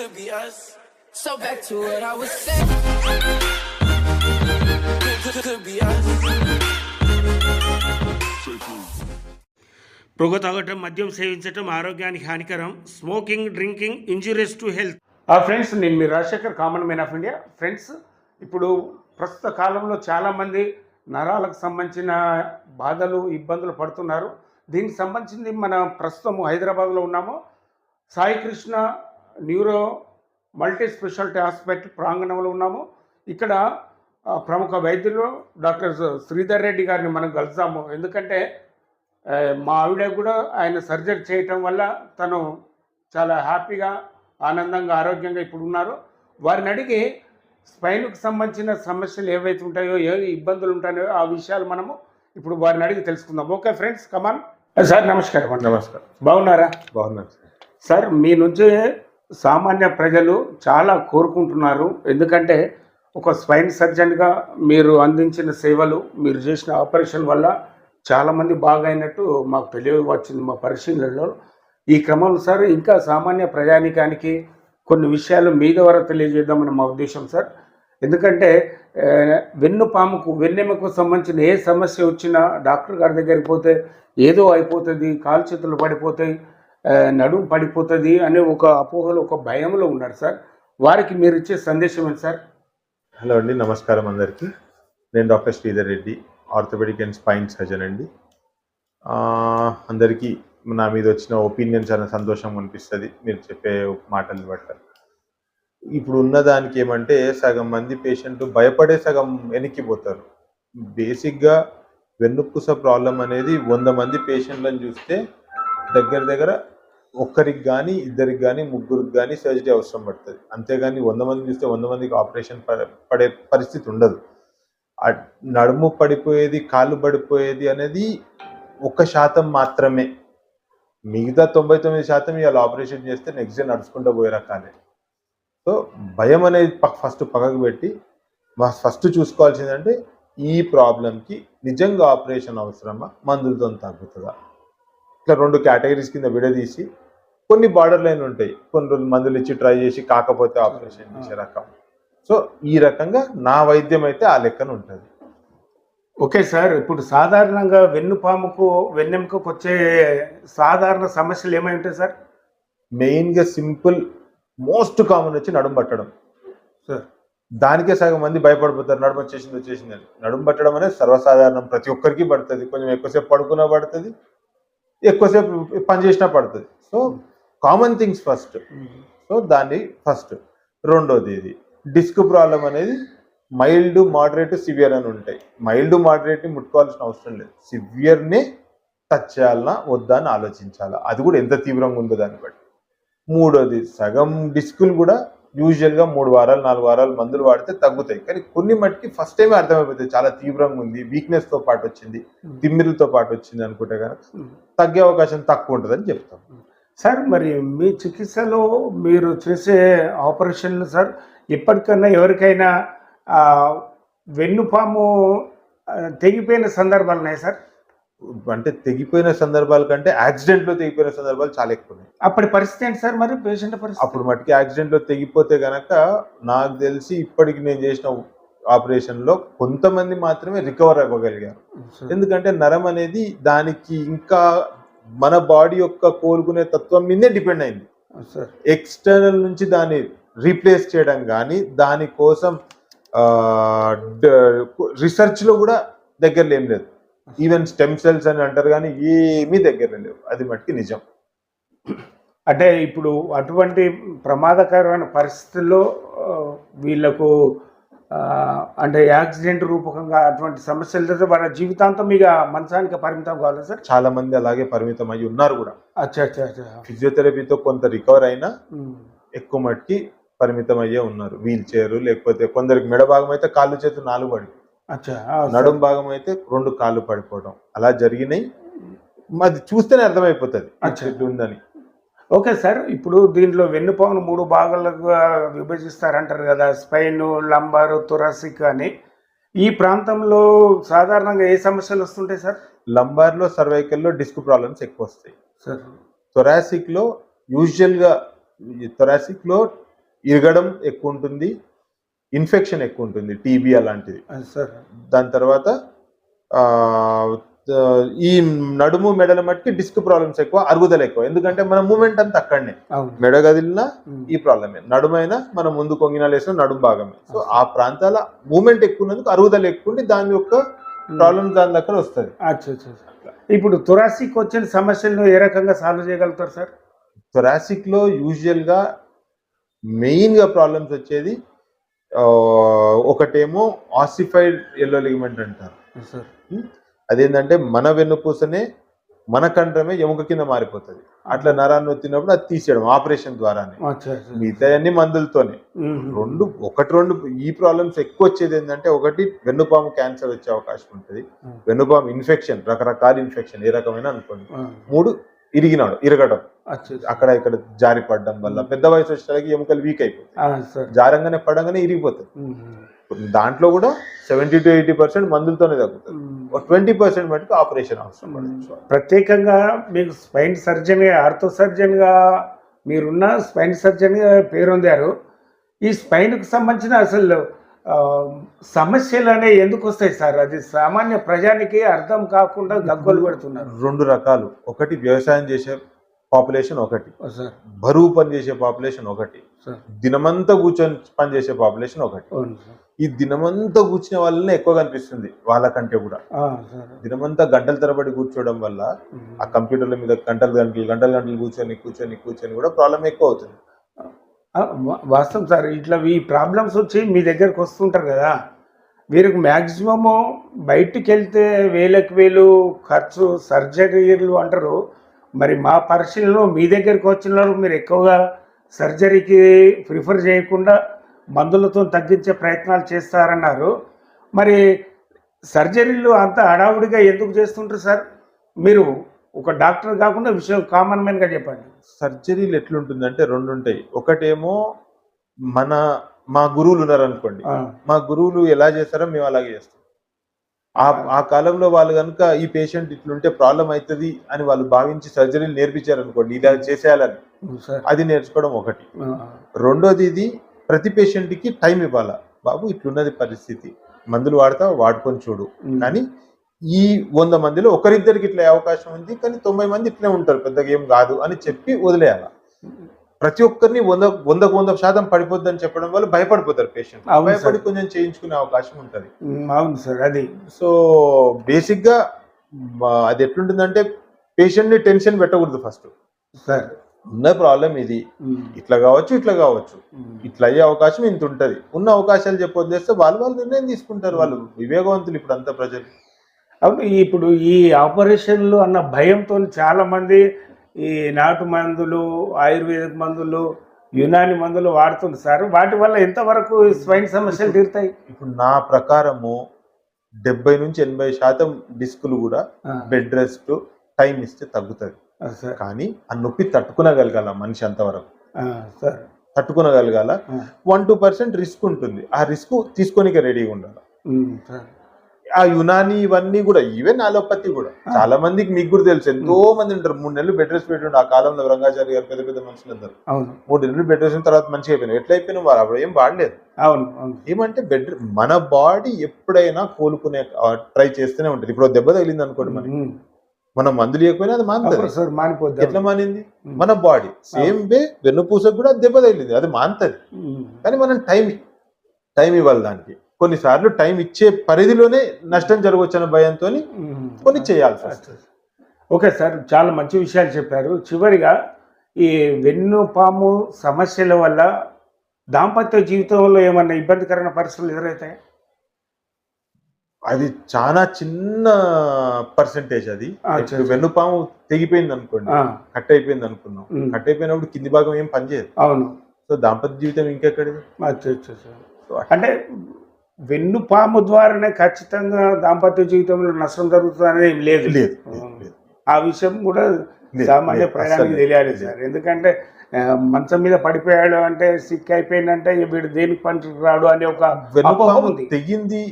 could be us. So back to what I was saying. Could, could, could be us. పొగ తాగటం మద్యం సేవించటం ఆరోగ్యానికి హానికరం smoking drinking injurious to health ఆ ఫ్రెండ్స్ నేను మీ Rajasekhar common man of India friends ఇప్పుడు ప్రస్తుత కాలంలో చాలామంది నరాలకు సంబంధించిన బాధలు ఇబ్బందులు పడుతున్నారు దీనికి సంబంధించింది మన ప్రస్తుతం హైదరాబాద్లో ఉన్నాము Sai Krishna neuro multi speciality hospital ప్రాంగణంలో ఉన్నాము. ఇక్కడ ప్రముఖ వైద్యులు డాక్టర్ శ్రీధర్ రెడ్డి గారిని మనం కలుద్దాము. ఎందుకంటే మా ఆవిడ కూడా ఆయన సర్జరీ చేయటం వల్ల తను చాలా హ్యాపీగా ఆనందంగా ఆరోగ్యంగా ఇప్పుడు ఉన్నారు. వారిని అడిగి స్పైన్కు సంబంధించిన సమస్యలు ఏవైతే ఉంటాయో ఏ ఇబ్బందులు ఉంటాయో ఆ విషయాలు మనము ఇప్పుడు వారిని అడిగి తెలుసుకుందాం. Okay friends come on. సార్ నమస్కారం నమస్కారం. బాగున్నారా? బాగున్నాను సార్. సార్ మీ నుంచి సామాన్య ప్రజలు చాలా కోరుకుంటున్నారు. ఎందుకంటే ఒక స్వైన్ సర్జన్గా మీరు అందించిన సేవలు మీరు చేసిన ఆపరేషన్ వల్ల చాలామంది బాగా అయినట్టు మాకు తెలియవచ్చింది మా పరిశీలనలో. ఈ క్రమంలో సార్ ఇంకా సామాన్య ప్రజానికానికి కొన్ని విషయాలు మీ ద్వారా తెలియజేద్దామని మా ఉద్దేశం సార్. ఎందుకంటే వెన్నుపాముకు వెన్నెముకు సంబంధించిన ఏ సమస్య వచ్చినా డాక్టర్ గారి దగ్గరికి పోతే ఏదో అయిపోతుంది కాలు చేతులు పడిపోతాయి. నడుము పడిపోతుంది అనే ఒక అపోహలో ఒక భయంలో ఉన్నారు సార్. వారికి మీరు ఇచ్చే సందేశం ఏంటి సార్? హలో అండి నమస్కారం అందరికీ. నేను doctor Sridhar Reddy orthopaedic and spine surgeon అండి. అందరికీ నా మీద వచ్చిన ఒపీనియన్ చాలా సంతోషం అనిపిస్తుంది. మీరు చెప్పే మాటలు బట్ట. ఇప్పుడు ఉన్నదానికి ఏమంటే సగం మంది పేషెంట్ భయపడే సగం వెనక్కిపోతారు బేసిక్గా వెన్నుపూస ప్రాబ్లం అనేది వంద మంది పేషెంట్లను చూస్తే దగ్గర దగ్గర ఒక్కరికి కానీ ఇద్దరికి కానీ ముగ్గురికి కానీ సర్జరీ అవసరం పడుతుంది. అంతేగాని వంద మంది చూస్తే వంద మందికి ఆపరేషన్ పడే పరిస్థితి ఉండదు. నడుము పడిపోయేది కాళ్ళు పడిపోయేది అనేది ఒక శాతం మాత్రమే. మిగతా తొంభై తొమ్మిది శాతం ఇవాళ ఆపరేషన్ చేస్తే నెక్స్ట్ డే నడుచుకుంటూ పోయే రకాలే సో భయం అనేది ఫస్ట్ పక్కకు పెట్టి మా ఫస్ట్ చూసుకోవాల్సిందంటే ఈ ప్రాబ్లంకి నిజంగా ఆపరేషన్ అవసరమా? మందులతో తగ్గుతుందా ఇట్లా రెండు కేటగిరీస్ కింద విడదీసి కొన్ని బార్డర్ లైన్ ఉంటాయి. కొన్ని రోజులు మందులు ఇచ్చి ట్రై చేసి కాకపోతే ఆపరేషన్ చేసే రకం. సో ఈ రకంగా నా వైద్యం అయితే ఆ లెక్కన ఉంటుంది. ఓకే సార్ ఇప్పుడు సాధారణంగా వెన్నుపాముకు వెన్నెముకకు వచ్చే సాధారణ సమస్యలు ఏమై ఉంటాయి సార్ మెయిన్గా సింపుల్ మోస్ట్ కామన్ వచ్చి నడుము పట్టడం. సార్ దానికే సగం మంది భయపడిపోతారు. నడుము వచ్చేసింది వచ్చేసింది అని. నడుము పట్టడం అనేది సర్వసాధారణం. ప్రతి ఒక్కరికి పడుతుంది. కొంచెం ఎక్కువసేపు పడుకున్నా పడుతుంది. ఎక్కువసేపు పని చేసినా పడుతుంది. So common things first so దాన్ని ఫస్ట్ రెండోది ఇది. డిస్క్ ప్రాబ్లం అనేది మైల్డ్ మోడరేట్ సివియర్ అని ఉంటాయి. మైల్డ్ మోడరేట్ ముట్టుకోవాల్సిన అవసరం లేదు. సివియర్ని టచ్ చేయాలన్నా వద్దా అని ఆలోచించాలా? అది కూడా ఎంత తీవ్రంగా ఉందో దాన్ని బట్టి. మూడోది సగం డిస్కులు కూడా యూజువల్గా మూడు వారాలు నాలుగు వారాలు మందులు వాడితే తగ్గుతాయి. కానీ కొన్ని మట్టుకి ఫస్ట్ టైమే అర్థమైపోతుంది. చాలా తీవ్రంగా ఉంది వీక్నెస్తో పాటు వచ్చింది తిమ్మిరితో పాటు వచ్చింది అనుకుంటే కనుక తగ్గే అవకాశం తక్కువ ఉంటుందని చెప్తాం. సార్ మరి మీ చికిత్సలో మీరు చేసే ఆపరేషన్లు సార్ ఎప్పటికన్నా ఎవరికైనా వెన్నుపాము తెగిపోయిన సందర్భాలు ఉన్నాయి సార్ అంటే తెగిపోయిన సందర్భాల కంటే యాక్సిడెంట్లో తెగిపోయిన సందర్భాలు చాలా ఎక్కువ ఉన్నాయి అప్పటి పరిస్థితి ఏంటి సార్ మరి? పేషెంట్ పరిస్థితి? అప్పుడు మట్టుకి యాక్సిడెంట్లో తెగిపోతే గనక నాకు తెలిసి ఇప్పటికి నేను చేసిన ఆపరేషన్లో కొంతమంది మాత్రమే రికవర్ అవ్వగలిగారు. ఎందుకంటే నరం అనేది దానికి ఇంకా మన బాడీ యొక్క కోలుకునే తత్వం మీదే డిపెండ్ అయింది. ఎక్స్టర్నల్ నుంచి దాన్ని రీప్లేస్ చేయడం కానీ దానికోసం రీసెర్చ్లో కూడా దగ్గరలో ఏం లేదు. ఈవెన్ స్టెమ్ సెల్స్ అని అంటారు కానీ ఏమీ దగ్గర లేవు అది మట్టుకి నిజం. అంటే ఇప్పుడు అటువంటి ప్రమాదకరమైన పరిస్థితుల్లో వీళ్ళకు అంటే యాక్సిడెంట్ రూపకంగా అటువంటి సమస్యలతో వాళ్ళ జీవితాంతం ఇక మంచానికి పరిమితం కావాలి సార్? చాలా మంది అలాగే పరిమితం అయ్యి ఉన్నారు కూడా. అచ్చా అచ్చా అచ్చా. ఫిజియోథెరపీతో కొంత రికవర్ అయినా. ఎక్కువ మట్టికి పరిమితం అయ్యే ఉన్నారు. వీల్ చైర్ లేకపోతే కొందరికి మెడ భాగం అయితే కాళ్ళు చేతులు నాలుగు పడి నడుం భాగం అయితే రెండు కాళ్ళు పడిపోవడం. అలా జరిగినాయి. అది చూస్తేనే అర్థమైపోతుంది. ఇట్లా ఉందని. ఓకే సార్ ఇప్పుడు దీంట్లో వెన్నుపామును మూడు భాగాలుగా విభజిస్తారంటారు కదా స్పైన్ లంబారు థొరాసిక్ అని. ఈ ప్రాంతంలో సాధారణంగా ఏ సమస్యలు వస్తుంటాయి సార్? లంబార్లో సర్వైకల్లో డిస్క్ ప్రాబ్లమ్స్ ఎక్కువ వస్తాయి సార్. థొరాసిక్లో యూజువల్గా థొరాసిక్లో ఇరగడం ఎక్కువ ఉంటుంది ఇన్ఫెక్షన్ ఎక్కువ ఉంటుంది టీబీ అలాంటిది. దాని తర్వాత ఈ నడుము మెడల మట్టికి డిస్క్ ప్రాబ్లమ్స్ ఎక్కువ అరుగుదల ఎక్కువ. ఎందుకంటే మన మూమెంట్ అంతా అక్కడనే. మెడ కదిలినా ఉమ్. ఈ ప్రాబ్లమే. నడుమైనా మనం ముందు కొంగినా లేసిన నడుము భాగమే. సో ఆ ప్రాంతాల మూమెంట్ ఎక్కువ ఉన్నందుకు అరుగుదల ఎక్కువ ఉండి దాని యొక్క ప్రాబ్లమ్ దాని దగ్గర వస్తుంది. ఇప్పుడు తురాసిక్ వచ్చిన సమస్యలను ఏ రకంగా సాల్వ్ చేయగలుగుతారు సార్? థొరాసిక్లో యూజువల్గా మెయిన్గా ప్రాబ్లమ్స్ వచ్చేది ఒకటేమో ఆసిఫైడ్ ఎల్లో లిగమెంట్ అంటారు సార్ అదేంటంటే మన వెన్నుపూసనే మన కంఠమే ఎముక కింద మారిపోతుంది అట్లా నరాన్ని వచ్చినప్పుడు అది తీసేయడం ఆపరేషన్ ద్వారానే. మిగతా అన్ని మందులతోనే. రెండు ఒకటి రెండు ఈ ప్రాబ్లమ్స్ ఎక్కువ వచ్చేది ఏంటంటే ఒకటి వెన్నుపాము క్యాన్సర్ వచ్చే అవకాశం ఉంటుంది Hmm. వెన్నుపాము ఇన్ఫెక్షన్ రకరకాల ఇన్ఫెక్షన్ ఏ రకమైన అనుకోండి. మూడు ఇరిగినాడు ఇరగడం. అక్కడ ఇక్కడ జారి పడడం వల్ల పెద్ద వయసు వచ్చేసరికి ఎముకలు వీక్ అయిపోతాయి. జారంగానే పడంగానే ఇరిగిపోతాయి. దాంట్లో కూడా సెవెంటీ టు ఎయిటీ పర్సెంట్ మందులతోనే తగ్గుతుంది. ట్వంటీ పర్సెంట్ మటుకు ఆపరేషన్ అవసరం పడుతుంది ప్రత్యేకంగా మీకు స్పైన్ సర్జన్గా ఆర్థో సర్జన్గా మీరున్న స్పైన్ సర్జన్గా పేరొందారు. ఈ స్పైన్కు సంబంధించిన అసలు సమస్యలు అనేవి ఎందుకు వస్తాయి సార్? అది సామాన్య ప్రజానికి అర్థం కాకుండా గగ్గోలు పెడుతున్నారు. రెండు రకాలు. ఒకటి వ్యవసాయం చేసే పాపులేషన్ ఒకటి. బరువు పని చేసే పాపులేషన్ ఒకటి. దినమంతా కూర్చొని పని చేసే పాపులేషన్ ఒకటి. ఈ దినమంతా కూర్చునే వాళ్ళనే ఎక్కువ కనిపిస్తుంది వాళ్ళకంటే కూడా. దినమంతా గంటల తరబడి కూర్చోవడం వల్ల. ఆ కంప్యూటర్ల మీద గంటలు గంటలు గంటలు గంటలు కూర్చొని కూర్చొని కూర్చొని కూడా ప్రాబ్లం ఎక్కువ అవుతుంది వాస్తవం సార్. ఇట్లా ఈ ప్రాబ్లమ్స్ వచ్చి మీ దగ్గరకు వస్తుంటారు కదా. వీరికి మ్యాక్సిమము బయటికి వెళ్తే వేలకు వేలు ఖర్చు సర్జరీలు అంటారు. మరి మా పరిశీలనలో మీ దగ్గరికి వచ్చిన వాళ్ళు మీరు ఎక్కువగా సర్జరీకి ప్రిఫర్ చేయకుండా మందులతో తగ్గించే ప్రయత్నాలు చేస్తారన్నారు. మరి సర్జరీలు అంత హడావుడిగా ఎందుకు చేస్తుంటారు సార్? మీరు ఒక డాక్టర్ కాకుండా విషయం కామన్ మ్యాన్గా చెప్పండి. సర్జరీలు ఎట్లుంటుందంటే రెండు ఉంటాయి. ఒకటేమో మన మా గురువులు ఉన్నారు అనుకోండి ఆ, మా గురువులు ఎలా చేస్తారో మేము అలాగే చేస్తాం. ఆ ఆ కాలంలో వాళ్ళు కనుక ఈ పేషెంట్ ఇట్లుంటే ప్రాబ్లం అవుతుంది అని వాళ్ళు భావించి సర్జరీలు నేర్పించారు అనుకోండి ఇలా చేసేయాలని. సార్ అది నేర్చుకోవడం ఒకటి. ఆ, రెండోది ఇది ప్రతి పేషెంట్కి టైం ఇవ్వాలా? బాబు ఇట్లున్నది పరిస్థితి. మందులు వాడతా వాడుకొని చూడు. కానీ ఈ వంద మందిలో ఒకరిద్దరికి ఇట్లా అవకాశం ఉంది కానీ తొంభై మంది ఇట్లే ఉంటారు పెద్దగా ఏం కాదు అని చెప్పి వదిలేయాల? ప్రతి ఒక్కరిని వంద వందకు వంద శాతం పడిపోద్దని చెప్పడం వల్ల భయపడిపోతారు పేషెంట్ భయపడి. కొంచెం చేయించుకునే అవకాశం ఉంటది. అవును సార్ అది. సో బేసిక్గా మ, అది ఎట్లుంటుందంటే పేషెంట్ని టెన్షన్ పెట్టకూడదు ఫస్ట్. సార్. ఉన్న ప్రాబ్లం ఇది. ఇట్లా కావచ్చు ఇట్లా కావచ్చు. ఇట్లా అయ్యే అవకాశం ఇంత ఉంటది. ఉన్న అవకాశాలు చెప్పొద్దేస్తే వాళ్ళు వాళ్ళు నిర్ణయం తీసుకుంటారు వాళ్ళు. వివేకవంతులు ఇప్పుడు అంతా ప్రజలు. అవును ఇప్పుడు ఈ ఆపరేషన్లు అన్న భయంతో చాలా మంది ఈ నాటు మందులు ఆయుర్వేదిక్ మందులు యునాని మందులు వాడుతుంది సార్. వాటి వల్ల ఎంతవరకు స్వైన్ సమస్యలు తీరుతాయి? ఇప్పుడు నా ప్రకారము డెబ్బై నుంచి ఎనభై శాతం డిస్కులు కూడా బెడ్ రెస్ట్ టైం ఇస్తే తగ్గుతుంది. కానీ ఆ నొప్పి తట్టుకునగలగాల మనిషి అంతవరకు. తట్టుకునగలగాల వన్ టూ పర్సెంట్ రిస్క్ ఉంటుంది. ఆ రిస్క్ తీసుకోనికే రెడీగా ఉండాలి. ఆ యునాని ఇవన్నీ కూడా ఈవెన్ అలోపతి కూడా. చాలా మందికి మీకు కూడా తెలుసు. ఎంతో మంది ఉంటారు. మూడు నెలలు బెడ్ రెస్ట్ పెట్టి ఆ కాలంలో రంగాచారి గారు పెద్ద పెద్ద మనుషులు అందరు. మూడు నెలలు బెడ్ రెస్ట్ తర్వాత మంచిగా అయిపోయినాయి ఎట్లా అయిపోయినా వాళ్ళు అప్పుడు ఏం వాడలేదు. అవును ఏమంటే బెడ్ మన బాడీ ఎప్పుడైనా కోలుకునే ట్రై చేస్తూనే ఉంటుంది. ఇప్పుడు దెబ్బ తగిలింది అనుకోండి మనకి. మనం మందులు లేకపోయినా అది మానుతుంది మానిపోద్ది. ఎట్లా మానింది. మన బాడీ సేమ్ వే వెన్నుపూసకు కూడా దెబ్బ తగిలింది. అది మానుతుంది. కానీ మనం టైం టైం ఇవ్వాలి దానికి. కొన్నిసార్లు టైం ఇచ్చే పరిధిలోనే నష్టం జరగవచ్చు అనే భయంతో. కొన్ని చేయాల్సి వస్తుంది. ఓకే సార్ చాలా మంచి విషయాలు చెప్పారు. చివరిగా ఈ వెన్నుపాము సమస్యల వల్ల దాంపత్య జీవితంలో ఏమన్నా ఇబ్బందికరమైన పరిస్థితులు ఎదురవుతాయి అది చాలా చిన్న పర్సంటేజ్ అది. వెన్నుపాము తెగిపోయింది అనుకోండి కట్ అయిపోయింది అనుకున్నాం. కట్ అయిపోయినప్పుడు కింది భాగం ఏం పనిచేయదు. అవును. సో దాంపత్య జీవితం ఇంకెక్కడిది? అచ్చా. అంటే వెన్నుపాము ద్వారానే ఖచ్చితంగా దాంపత్య జీవితంలో నష్టం జరుగుతుంది అనేది ఏం లేదు లేదు. ఆ విషయం కూడా సామాన్య అస్సలు తెలియాలి. సార్ ఎందుకంటే మంచం మీద పడిపోయాడు అంటే సిక్ అయిపోయిందంటే వీడు దేనికి పనికి రాడు అనే ఒక వెన్నుపాము తెగింది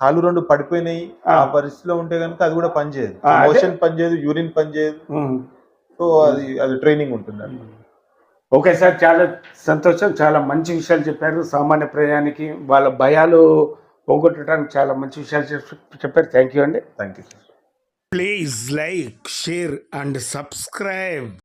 కాలు రెండు పడిపోయినాయి ఆ. పరిస్థితిలో ఉంటే కనుక అది కూడా పనిచేయదు. మోషన్ పనిచేయదు యూరిన్ పనిచేయదు. సో అది అది ట్రైనింగ్ ఉంటుంది. ఓకే సార్ చాలా సంతోషం. చాలా మంచి విషయాలు చెప్పారు. సామాన్య ప్రయాణికి వాళ్ళ భయాలు పోగొట్టడానికి చాలా మంచి విషయాలు చెప్పారు. థ్యాంక్ యూ అండి. Thank you sir. Please like share and subscribe.